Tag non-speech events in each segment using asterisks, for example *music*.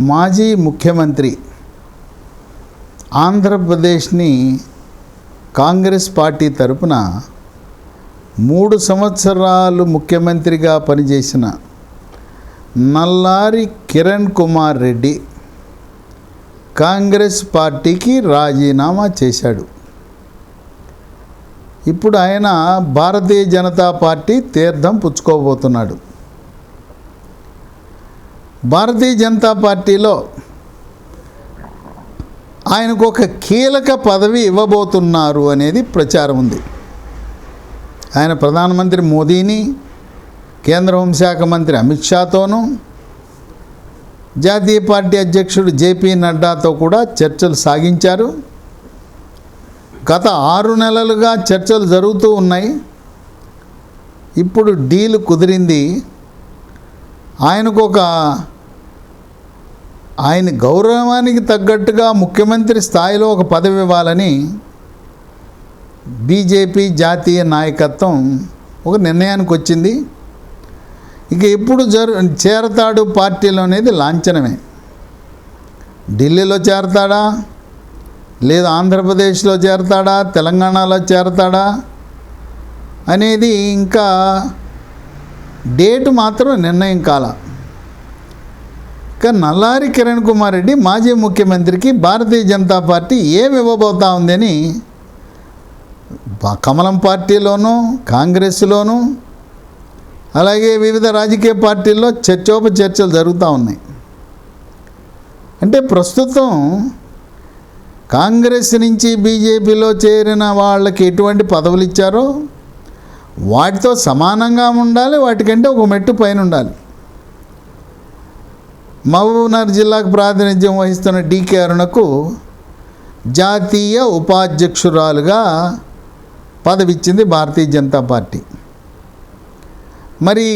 మాజీ ముఖ్యమంత్రి ఆంధ్రప్రదేశ్ని కాంగ్రెస్ పార్టీ తరపున మూడు సంవత్సరాలు ముఖ్యమంత్రిగా పనిచేసిన నల్లారి కిరణ్ కుమార్ రెడ్డి కాంగ్రెస్ పార్టీకి రాజీనామా చేశాడు. ఇప్పుడు ఆయన భారతీయ జనతా పార్టీ తీర్థం పుచ్చుకోబోతున్నాడు. భారతీయ జనతా పార్టీలో ఆయనకు ఒక కీలక పదవి ఇవ్వబోతున్నారు అనేది ప్రచారం ఉంది. ఆయన ప్రధానమంత్రి మోదీని కేంద్ర హోంశాఖ మంత్రి అమిత్ షాతోనూ జాతీయ పార్టీ అధ్యక్షుడు జేపీ నడ్డాతో కూడా చర్చలు సాగించారు. గత ఆరు నెలలుగా చర్చలు జరుగుతూ ఉన్నాయి. ఇప్పుడు డీల్ కుదిరింది. ఆయనకు ఒక ఆయన గౌరవానికి తగ్గట్టుగా ముఖ్యమంత్రి స్థాయిలో ఒక పదవి ఇవ్వాలని బీజేపీ జాతీయ నాయకత్వం ఒక నిర్ణయానికి వచ్చింది. ఇక ఎప్పుడు జరు చేరతాడు పార్టీలో అనేది లాంఛనమే. ఢిల్లీలో చేరతాడా? లేదా ఆంధ్రప్రదేశ్లో చేరతాడా? తెలంగాణలో చేరతాడా? అనేది ఇంకా డేటు మాత్రం నిర్ణయం కాలా. ఇక నల్లారి కిరణ్ కుమార్ రెడ్డి మాజీ ముఖ్యమంత్రికి భారతీయ జనతా పార్టీ ఏమి ఇవ్వబోతా ఉందని కమలం పార్టీలోనూ కాంగ్రెస్లోనూ అలాగే వివిధ రాజకీయ పార్టీల్లో చర్చోపచర్చలు జరుగుతూ ఉన్నాయి. అంటే ప్రస్తుతం కాంగ్రెస్ నుంచి బీజేపీలో చేరిన వాళ్ళకి ఎటువంటి పదవులు ఇచ్చారో వాటితో సమానంగా ఉండాలి వాటికంటే ఒక మెట్టు పైన ఉండాలి. మహబూబ్నగర్ జిల్లాకు ప్రాతినిధ్యం వహిస్తున్న డీకే అరుణకు జాతీయ ఉపాధ్యక్షురాలుగా పదవిచ్చింది భారతీయ జనతా పార్టీ. మరి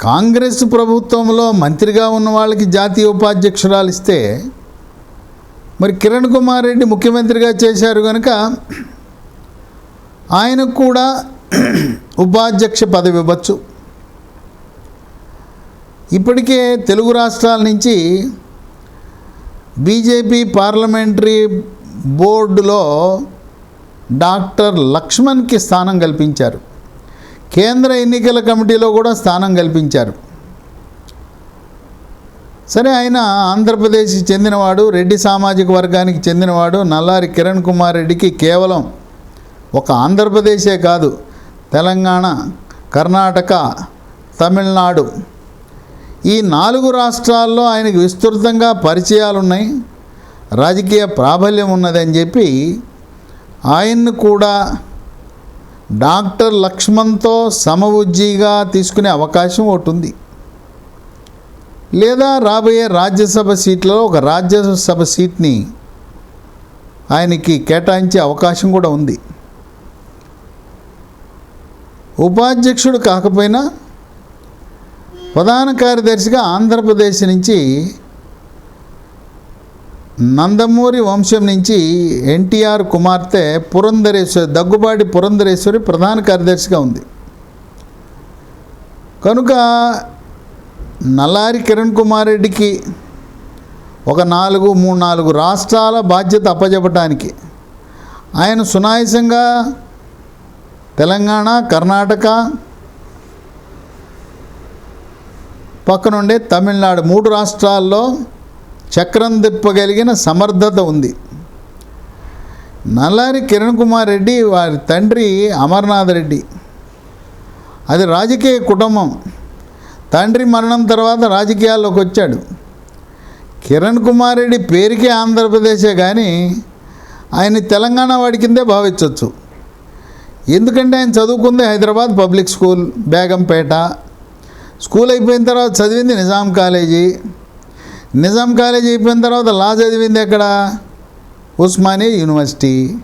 కాంగ్రెస్ ప్రభుత్వంలో మంత్రిగా ఉన్న వాళ్ళకి జాతీయ ఉపాధ్యక్షురాలు ఇస్తే మరి కిరణ్ కుమార్ రెడ్డి ముఖ్యమంత్రిగా చేశారు కనుక ఆయనకు కూడా ఉపాధ్యక్ష పదవి ఇవ్వచ్చు. ఇప్పటికే తెలుగు రాష్ట్రాల నుంచి బీజేపీ పార్లమెంటరీ బోర్డులో డాక్టర్ లక్ష్మణ్కి స్థానం కల్పించారు. కేంద్ర ఎన్నికల కమిటీలో కూడా స్థానం కల్పించారు. సరే ఆయన ఆంధ్రప్రదేశ్కి చెందినవాడు రెడ్డి సామాజిక వర్గానికి చెందినవాడు నల్లారి కిరణ్ కుమార్ రెడ్డికి కేవలం ఒక ఆంధ్రప్రదేశే కాదు తెలంగాణ కర్ణాటక తమిళనాడు ఈ నాలుగు రాష్ట్రాల్లో ఆయనకు విస్తృతంగా పరిచయాలు ఉన్నాయి రాజకీయ ప్రాబల్యం ఉన్నదని చెప్పి ఆయన్ను కూడా డాక్టర్ లక్ష్మణ్తో సమవుజ్జీగా తీసుకునే అవకాశం ఒకటి ఉంది. లేదా రాబోయే రాజ్యసభ సీట్లలో ఒక రాజ్యసభ సీట్ని ఆయనకి కేటాయించే అవకాశం కూడా ఉంది. ఉపాధ్యక్షుడు కాకపోయినా ప్రధాన కార్యదర్శిగా ఆంధ్రప్రదేశ్ నుంచి నందమూరి వంశం నుంచి ఎన్టీఆర్ కుమార్తె పురంధరేశ్వరి దగ్గుబాటి పురంధరేశ్వరి ప్రధాన కార్యదర్శిగా ఉంది. కనుక నల్లారి కిరణ్ కుమార్ రెడ్డికి ఒక నాలుగు మూడు నాలుగు రాష్ట్రాల బాధ్యత అప్పజెప్పటానికి ఆయన సునాయసంగా తెలంగాణ కర్ణాటక పక్కనుండే తమిళనాడు మూడు రాష్ట్రాల్లో చక్రం తిప్పగలిగిన సమర్థత ఉంది. నల్లారి కిరణ్ కుమార్ రెడ్డి వారి తండ్రి అమర్నాథ్ రెడ్డి. అది రాజకీయ కుటుంబం. తండ్రి మరణం తర్వాత రాజకీయాల్లోకి వచ్చాడు. కిరణ్ కుమార్ రెడ్డి పేరుకే ఆంధ్రప్రదేశే కానీ ఆయన తెలంగాణ వాడి కిందే భావించవచ్చు ఎందుకంటే ఆయన చదువుకుంది Hyderabad public school Begumpet school అయిపోయిన తర్వాత చదివింది నిజాం కాలేజీ. నిజాం కాలేజీ అయిపోయిన తర్వాత లా చదివింది ఎక్కడ? ఉస్మానియా యూనివర్సిటీ.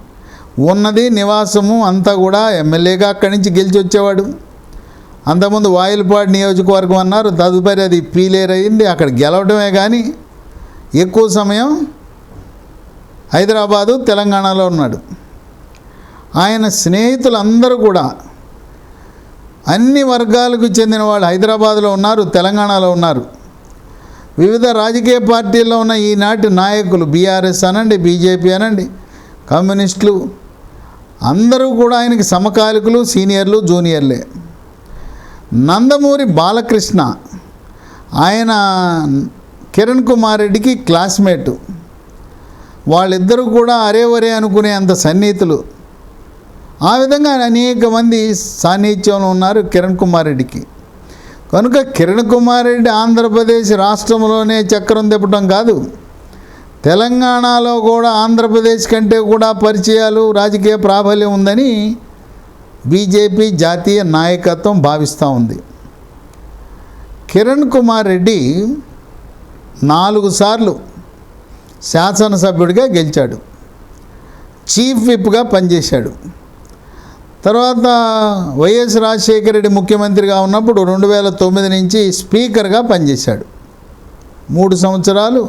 ఉన్నది నివాసము అంతా కూడా ఎమ్మెల్యేగా అక్కడి నుంచి గెలిచి వచ్చేవాడు. అంతకుముందు వాయిల్పాడు నియోజకవర్గం అన్నారు తదుపరి అది పీలేర్ అయింది అక్కడ గెలవడమే కానీ ఎక్కువ సమయం హైదరాబాదు తెలంగాణలో ఉన్నాడు. ఆయన స్నేహితులందరూ కూడా అన్ని వర్గాలకు చెందిన వాళ్ళు హైదరాబాద్లో ఉన్నారు తెలంగాణలో ఉన్నారు. వివిధ రాజకీయ పార్టీల్లో ఉన్న ఈనాటి నాయకులు బీఆర్ఎస్ అనండి బీజేపీ అనండి కమ్యూనిస్టులు అందరూ కూడా ఆయనకి సమకాలికులు సీనియర్లు జూనియర్లే. నందమూరి బాలకృష్ణ ఆయన కిరణ్ కుమార్ రెడ్డికి క్లాస్మేటు. వాళ్ళిద్దరూ కూడా అరే వరే అనుకునే అంత సన్నిహితులు. ఆ విధంగా అనేక మంది సాన్నిధ్యంలో ఉన్నారు కిరణ్ కుమార్ రెడ్డికి. కనుక కిరణ్ కుమార్ రెడ్డి ఆంధ్రప్రదేశ్ రాష్ట్రంలోనే చక్రం తిప్పటం కాదు. తెలంగాణలో కూడా ఆంధ్రప్రదేశ్ కంటే కూడా పరిచయాలు రాజకీయ ప్రాబల్యం ఉందని బీజేపీ జాతీయ నాయకత్వం భావిస్తూ ఉంది. కిరణ్ కుమార్ రెడ్డి నాలుగు సార్లు శాసనసభ్యుడిగా గెలిచాడు. చీఫ్ విప్గా పనిచేశాడు. తర్వాత వైఎస్ రాజశేఖర రెడ్డి ముఖ్యమంత్రిగా ఉన్నప్పుడు రెండు వేల తొమ్మిది నుంచి స్పీకర్గా పనిచేశాడు. మూడు సంవత్సరాలు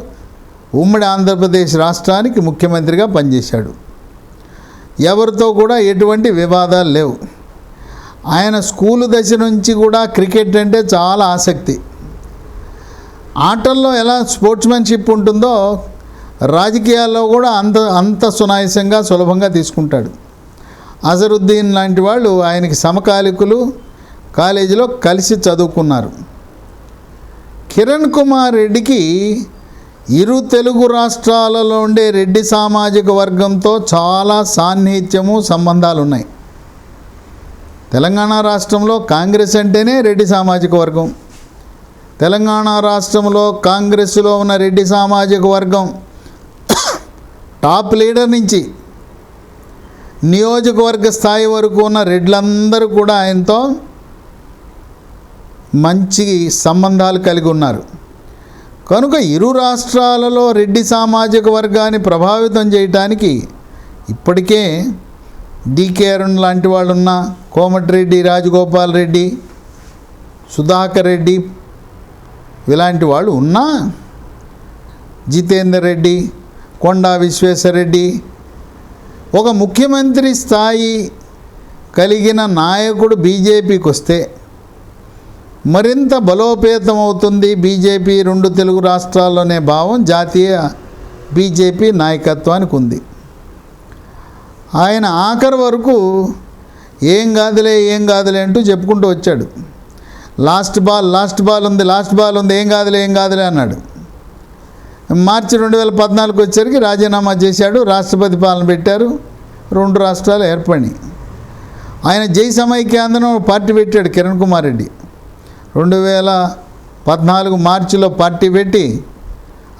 ఉమ్మడి ఆంధ్రప్రదేశ్ రాష్ట్రానికి ముఖ్యమంత్రిగా పనిచేశాడు. ఎవరితో కూడా ఎటువంటి వివాదాలు లేవు. ఆయన స్కూలు దశ నుంచి కూడా క్రికెట్ అంటే చాలా ఆసక్తి. ఆటల్లో ఎలా స్పోర్ట్స్మెన్షిప్ ఉంటుందో రాజకీయాల్లో కూడా అంత అంత సునాయసంగా సులభంగా తీసుకుంటాడు. అజరుద్దీన్ లాంటి వాళ్ళు ఆయనకి సమకాలికులు కాలేజీలో కలిసి చదువుకున్నారు. కిరణ్ కుమార్ రెడ్డికి ఇరు తెలుగు రాష్ట్రాలలో ఉండే రెడ్డి సామాజిక వర్గంతో చాలా సాన్నిహిత్యము సంబంధాలు ఉన్నాయి తెలంగాణ రాష్ట్రంలో కాంగ్రెస్ అంటేనే రెడ్డి సామాజిక వర్గం. తెలంగాణ రాష్ట్రంలో కాంగ్రెస్లో ఉన్న రెడ్డి సామాజిక వర్గం *coughs* టాప్ లీడర్ నుంచి నియోజకవర్గ స్థాయి వరకు ఉన్న రెడ్లందరూ కూడా ఆయనతో మంచి సంబంధాలు కలిగి ఉన్నారు. కనుక ఇరు రాష్ట్రాలలో రెడ్డి సామాజిక వర్గాన్ని ప్రభావితం చేయటానికి ఇప్పటికే డికే అరుణ్ లాంటి వాళ్ళు ఉన్న కోమటిరెడ్డి రాజగోపాల్ రెడ్డి సుధాకర్ రెడ్డి ఇలాంటి వాళ్ళు ఉన్నా జితేందర్ రెడ్డి కొండా విశ్వేశ్వరరెడ్డి ఒక ముఖ్యమంత్రి స్థాయి కలిగిన నాయకుడు బీజేపీకి వస్తే మరింత బలోపేతం అవుతుంది బీజేపీ రెండు తెలుగు రాష్ట్రాల్లోనే భావం జాతీయ బీజేపీ నాయకత్వానికి ఉంది. ఆయన ఆఖరి వరకు ఏం కాదులే ఏం కాదులే అంటూ చెప్పుకుంటూ వచ్చాడు. లాస్ట్ బాల్ లాస్ట్ బాల్ ఉంది లాస్ట్ బాల్ ఉంది ఏం కాదులే ఏం కాదులే అన్నాడు. మార్చి రెండు వేల పద్నాలుగు వచ్చేసరికి రాజీనామా చేశాడు రాష్ట్రపతి పాలన పెట్టారు రెండు రాష్ట్రాలు ఏర్పడినాయి ఆయన జై సమైక్యాంధ్రం పార్టీ పెట్టాడు కిరణ్ కుమార్ రెడ్డి. రెండు వేల పద్నాలుగు మార్చిలో పార్టీ పెట్టి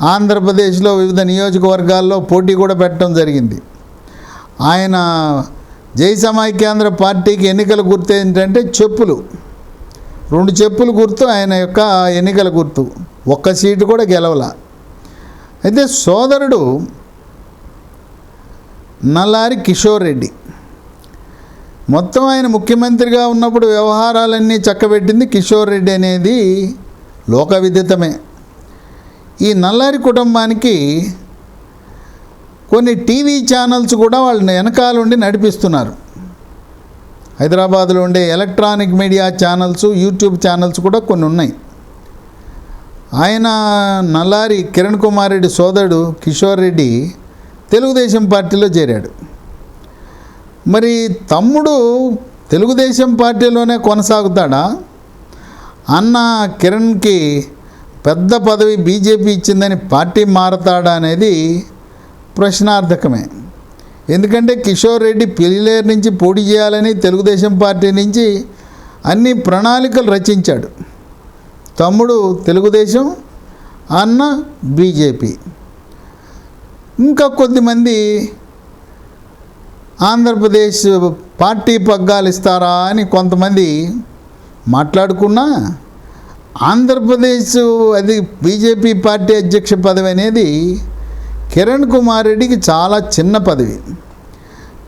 ఆంధ్రప్రదేశ్లో వివిధ నియోజకవర్గాల్లో పోటీ కూడా పెట్టడం జరిగింది. ఆయన జై సమైక్యాంధ్ర పార్టీకి ఎన్నికల గుర్తు ఏంటంటే చెప్పులు. రెండు చెప్పులు గుర్తు ఆయన యొక్క ఎన్నికల గుర్తు. ఒక్క సీటు కూడా గెలవల. అయితే సోదరుడు నల్లారి కిషోర్ రెడ్డి. మొత్తం ఆయన ముఖ్యమంత్రిగా ఉన్నప్పుడు వ్యవహారాలన్నీ చక్కబెట్టింది కిషోర్ రెడ్డి అనేది లోక విదితమే. ఈ నల్లారి కుటుంబానికి కొన్ని టీవీ ఛానల్స్ కూడా వాళ్ళని వెనకాల ఉండి నడిపిస్తున్నారు. హైదరాబాద్లో ఉండే electronic media channels YouTube channels కూడా కొన్ని ఉన్నాయి. ఆయన నల్లారి కిరణ్ కుమార్ రెడ్డి సోదరుడు కిషోర్ రెడ్డి తెలుగుదేశం పార్టీలో చేరాడు. మరి తమ్ముడు తెలుగుదేశం పార్టీలోనే కొనసాగుతాడా? అన్న కిరణ్కి పెద్ద పదవి బీజేపీ ఇచ్చిందని పార్టీ మారతాడా అనేది ప్రశ్నార్థకమే. ఎందుకంటే కిషోర్ రెడ్డి పిల్లేరు నుంచి పోటీ చేయాలని తెలుగుదేశం పార్టీ నుంచి అన్ని ప్రణాళికలు రచించాడు. తమ్ముడు తెలుగుదేశం అన్న బీజేపీ. ఇంకా కొద్దిమంది ఆంధ్రప్రదేశ్ పార్టీ పగ్గాలు ఇస్తారా అని కొంతమంది మాట్లాడుకున్నా ఆంధ్రప్రదేశ్ అది బీజేపీ పార్టీ అధ్యక్ష పదవి అనేది కిరణ్ కుమార్ రెడ్డికి చాలా చిన్న పదవి.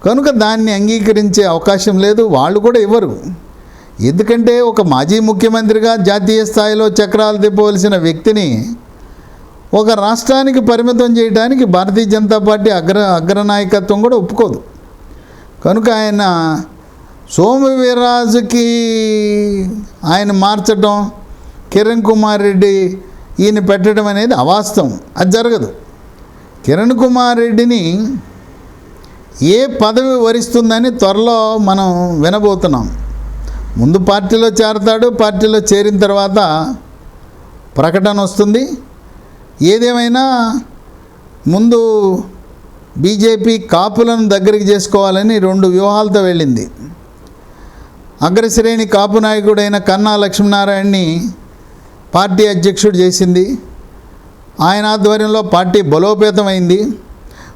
కనుక దాన్ని అంగీకరించే అవకాశం లేదు వాళ్ళు కూడా ఇవ్వరు. ఎందుకంటే ఒక మాజీ ముఖ్యమంత్రిగా జాతీయ స్థాయిలో చక్రాలు తిప్పవలసిన వ్యక్తిని ఒక రాష్ట్రానికి పరిమితం చేయడానికి భారతీయ జనతా పార్టీ అగ్ర అగ్రనాయకత్వం కూడా ఒప్పుకోదు. కనుక ఆయన సోము వీర్రాజుకి ఆయన మార్చడం కిరణ్ కుమార్ రెడ్డి ఈయన పెట్టడం అనేది అవాస్తవం. అది జరగదు. కిరణ్ కుమార్ రెడ్డిని ఏ పదవి వరిస్తుందని త్వరలో మనం వినబోతున్నాం. ముందు పార్టీలో చేరతాడు పార్టీలో చేరిన తర్వాత ప్రకటన వస్తుంది. ఏదేమైనా ముందు బీజేపీ కాపులను దగ్గరికి చేసుకోవాలని రెండు వ్యూహాలతో వెళ్ళింది. అగ్రశ్రేణి కాపు నాయకుడైన కన్నా లక్ష్మీనారాయణని పార్టీ అధ్యక్షుడు చేసింది. ఆయన ఆధ్వర్యంలో పార్టీ బలోపేతమైంది.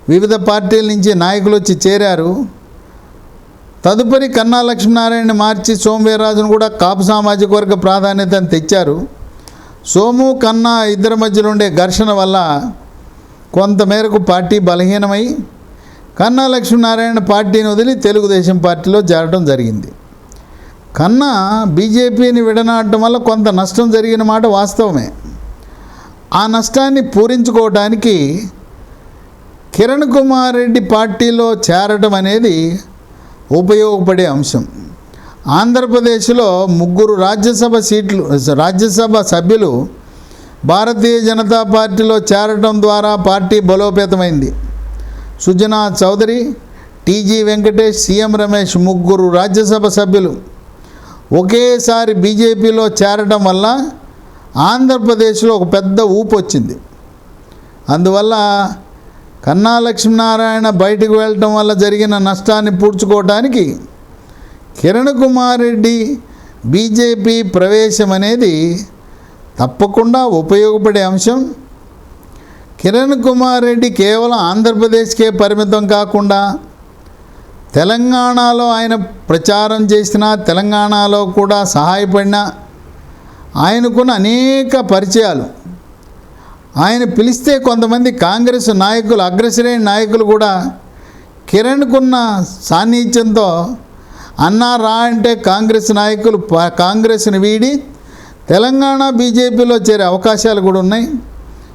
వివిధ పార్టీల నుంచి నాయకులు వచ్చి చేరారు. తదుపరి కన్నా లక్ష్మీనారాయణని మార్చి సోమవీర్రాజును కూడా కాపు సామాజిక వర్గ ప్రాధాన్యతను తెచ్చారు. సోము కన్నా ఇద్దరి మధ్యలో ఉండే ఘర్షణ వల్ల కొంతమేరకు పార్టీ బలహీనమై కన్నా లక్ష్మీనారాయణ పార్టీని వదిలి తెలుగుదేశం పార్టీలో చేరడం జరిగింది. కన్నా బీజేపీని విడనాడటం వల్ల కొంత నష్టం జరిగిన మాట వాస్తవమే. ఆ నష్టాన్ని పూరించుకోవడానికి కిరణ్ కుమార్ రెడ్డి పార్టీలో చేరడం అనేది ఉపయోగపడే అంశం. ఆంధ్రప్రదేశ్లో ముగ్గురు రాజ్యసభ సీట్లు రాజ్యసభ సభ్యులు భారతీయ జనతా పార్టీలో చేరడం ద్వారా పార్టీ బలోపేతమైంది. సుజనా చౌదరి టీజీ వెంకటేష్ సీఎం రమేష్ ముగ్గురు రాజ్యసభ సభ్యులు. ఒకేసారి బీజేపీలో చేరడం వల్ల ఆంధ్రప్రదేశ్లో ఒక పెద్ద ఊపు వచ్చింది. అందువల్ల కన్నా లక్ష్మీనారాయణ బయటకు వెళ్ళటం వల్ల జరిగిన నష్టాన్ని పూడ్చుకోవటానికి కిరణ్ కుమార్ రెడ్డి బీజేపీ ప్రవేశం అనేది తప్పకుండా ఉపయోగపడే అంశం. కిరణ్ కుమార్ రెడ్డి కేవలం ఆంధ్రప్రదేశ్కే పరిమితం కాకుండా తెలంగాణలో ఆయన ప్రచారం చేసిన తెలంగాణలో కూడా సహాయపడిన ఆయనకున్న అనేక పరిచయాలు ఆయన పిలిస్తే కొంతమంది కాంగ్రెస్ నాయకులు అగ్రశ్రేణి నాయకులు కూడా కిరణ్కున్న సాన్నిధ్యంతో అన్నా రా అంటే కాంగ్రెస్ నాయకులు ప- కాంగ్రెస్ని వీడి తెలంగాణ బీజేపీలో చేరే అవకాశాలు కూడా ఉన్నాయి.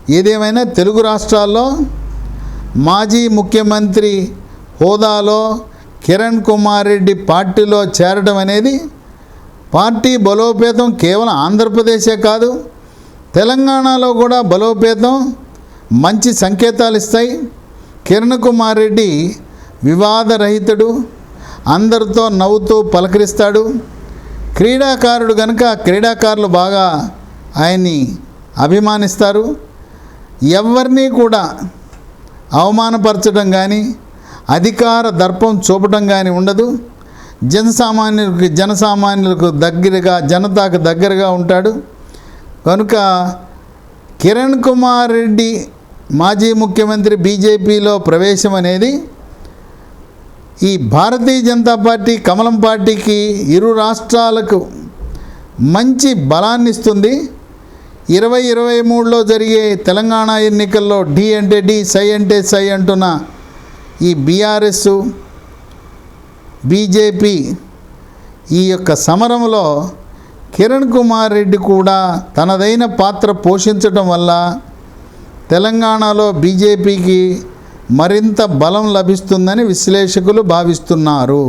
ఏదేమైనా తెలుగు రాష్ట్రాల్లో మాజీ ముఖ్యమంత్రి హోదాలో కిరణ్ కుమార్ రెడ్డి పార్టీలో చేరడం అనేది పార్టీ బలోపేతం కేవలం ఆంధ్రప్రదేశే కాదు తెలంగాణలో కూడా బలోపేతం మంచి సంకేతాలు ఇస్తాయి. కిరణ్ కుమార్ రెడ్డి వివాదరహితుడు అందరితో నవ్వుతూ పలకరిస్తాడు. క్రీడాకారుడు కనుక క్రీడాకారులు బాగా ఆయన్ని అభిమానిస్తారు. ఎవరిని కూడా అవమానపరచడం కానీ అధికార దర్పం చూపటం కానీ ఉండదు. జనసామాన్యులకు జనసామాన్యులకు దగ్గరగా జనతాకు దగ్గరగా ఉంటాడు. కనుక కిరణ్ కుమార్ రెడ్డి మాజీ ముఖ్యమంత్రి బీజేపీలో ప్రవేశం అనేది ఈ భారతీయ జనతా పార్టీ కమలం పార్టీకి ఇరు రాష్ట్రాలకు మంచి బలాన్ని ఇస్తుంది. ఇరవై ఇరవై మూడులో జరిగే తెలంగాణ ఎన్నికల్లో డి అంటే డి సై అంటే సై అంటున్న ఈ బీఆర్ఎస్ బీజేపీ ఈ యొక్క సమరంలో కిరణ్ కుమార్ రెడ్డి కూడా తనదైన పాత్ర పోషించటం వల్ల తెలంగాణలో బీజేపీకి మరింత బలం లభిస్తుందని విశ్లేషకులు భావిస్తున్నారు.